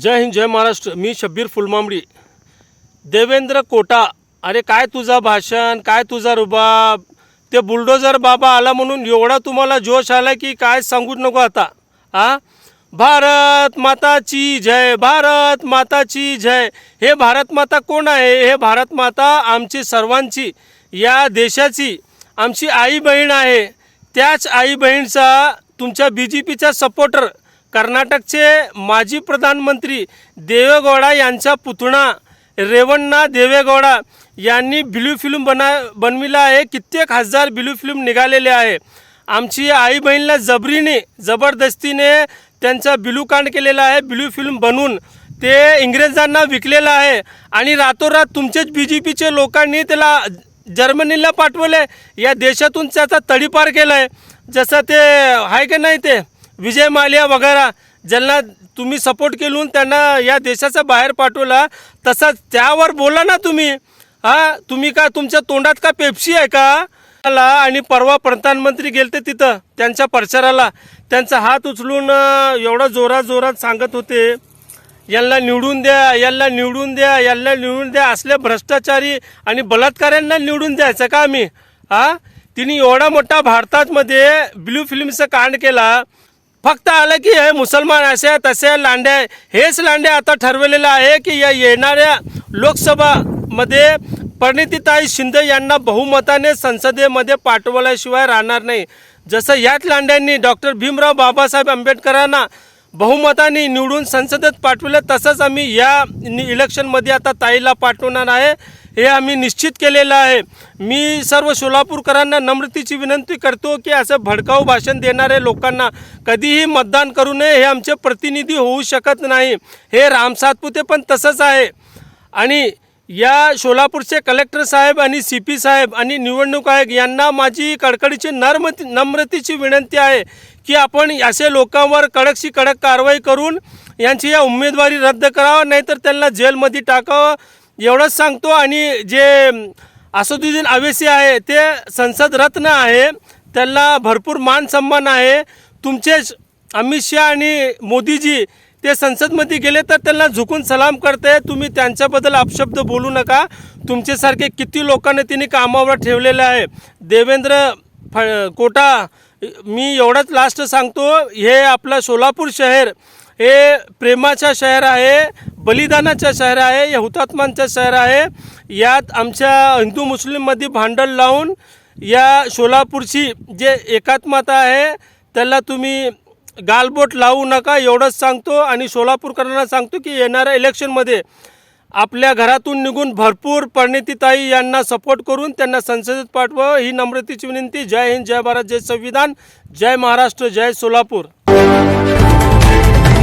जय हिंद जय महाराष्ट्र. मी शब्बीर फुलमांबडी. देवेंद्र कोटा. अरे काय तुझा भाषण? काय तुझा रुबाब? ते बुलडोजर बाबा आला म्हणून एवढा तुम्हाला जोश आला की काय सांगूच नको आता. आ? भारत माताची जय भारत माताची जय. हे भारत माता कोण आहे? हे भारत माता आमची सर्वांची या देशाची आमची आई बहीण आहे. त्याच आई बहीणचा तुमच्या बी जे पीचा सपोर्टर कर्नाटकचे माजी प्रधानमंत्री देवेगौडा यांचा पुतणा रेवण्णा देवेगौडा यांनी ब्ल्यू फिल्म बना बनविला आहे. कित्येक हजार ब्ल्यू फिल्म निघालेले आहे. आमची आई बहिणीला जबरीने जबरदस्तीने त्यांचा ब्ल्यू कांड केलेला आहे. ब्ल्यू फिल्म बनवून ते इंग्रजांना विकलेलं आहे. आणि रातोरात तुमचेच बी जे पीचे लोकांनी त्याला जर्मनीला पाठवले या देशातून त्याचा तडीपार केला आहे जसं ते आहे का नाही ते? विजय माल्या वगैरे ज्यांना तुम्ही सपोर्ट केलून त्यांना या देशाचा बाहेर पाठवला तसाच त्यावर बोला ना तुम्ही. हा तुम्ही का तुमच्या तोंडात का पेप्सी आहे का? ला आणि परवा प्रधानमंत्री गेलते तिथं त्यांच्या प्रचाराला. त्यांचा हात उचलून एवढा जोरात जोरात सांगत होते. यांना निवडून द्या यांना निवडून द्या यांना निवडून द्या असल्या भ्रष्टाचारी आणि बलात्काऱ्यांना निवडून द्यायचं का आम्ही? हा? तिने एवढा मोठा भारतामध्ये ब्ल्यू फिल्मचं कांड केला. फक्त आलं की हे मुसलमान असे तसे लांडे आहे. हेच लांडे आता ठरवलेलं आहे की या येणाऱ्या लोकसभामध्ये परिणितीताई शिंदे यांना बहुमताने संसदेमध्ये पाठवल्याशिवाय राहणार नाही जसं याच लांड्यांनी डॉक्टर भीमराव बाबासाहेब आंबेडकरांना बहुमताने निवडून संसदेत पाठवलं तसंच आम्ही या नि- इलेक्शनमध्ये आता ताईला पाठवणार आहे हे आम्ही निश्चित केलेलं आहे. मी सर्व सोलापूरकरांना नम्रतेची विनंती करतो की असं भडकाऊ भाषण देणारे लोकांना कधीही मतदान करू नये हे आमचे प्रतिनिधी होऊ शकत नाही. हे राम सातपुते पण तसंच आहे. आणि या सोलापूरचे कलेक्टर साहेब आणि सी पी साहेब आणि निवडणूक आयोग यांना माझी कडकडीची नर्मती नम्रतेची विनंती आहे की आपण असे लोकांवर कडकशी कडक कारवाई करून यांची या उमेदवारी रद्द करावं नाहीतर त्यांना जेलमध्ये टाकावं. एवढंच सांगतो आणि जे असदुद्दीन अवेसी आहे ते संसद रत्न आहे. त्यांना भरपूर मान सन्मान आहे. तुमचेच अमित शहा आणि मोदीजी ते संसदमध्ये गेले तर त्यांना झुकून सलाम करते तुम्ही त्यांच्याबद्दल अपशब्द बोलू नका. तुमच्यासारखे किती लोकांना तिने कामावर ठेवलेलं आहे. देवेंद्र फ कोटा मी एवढंच लास्ट सांगतो. हे आपलं सोलापूर शहर हे प्रेमाचं शहर आहे बलिदानाचं शहर आहे हे हुतात्मांचं शहर आहे. यात आमच्या हिंदू मुस्लिममध्ये भांडण लावून या सोलापूरची जे एकात्मता आहे त्याला तुम्ही गालबोट लावू नका एवढंच सांगतो आणि सोलापूरकरांना सांगतो की येणाऱ्या इलेक्शनमध्ये आपल्या घरातून निघून भरपूर परिणितीताई यांना सपोर्ट करून त्यांना संसदेत पाठवावं ही नम्रतेची विनंती. जय हिंद जय भारत जय संविधान. जय महाराष्ट्र जय सोलापूर.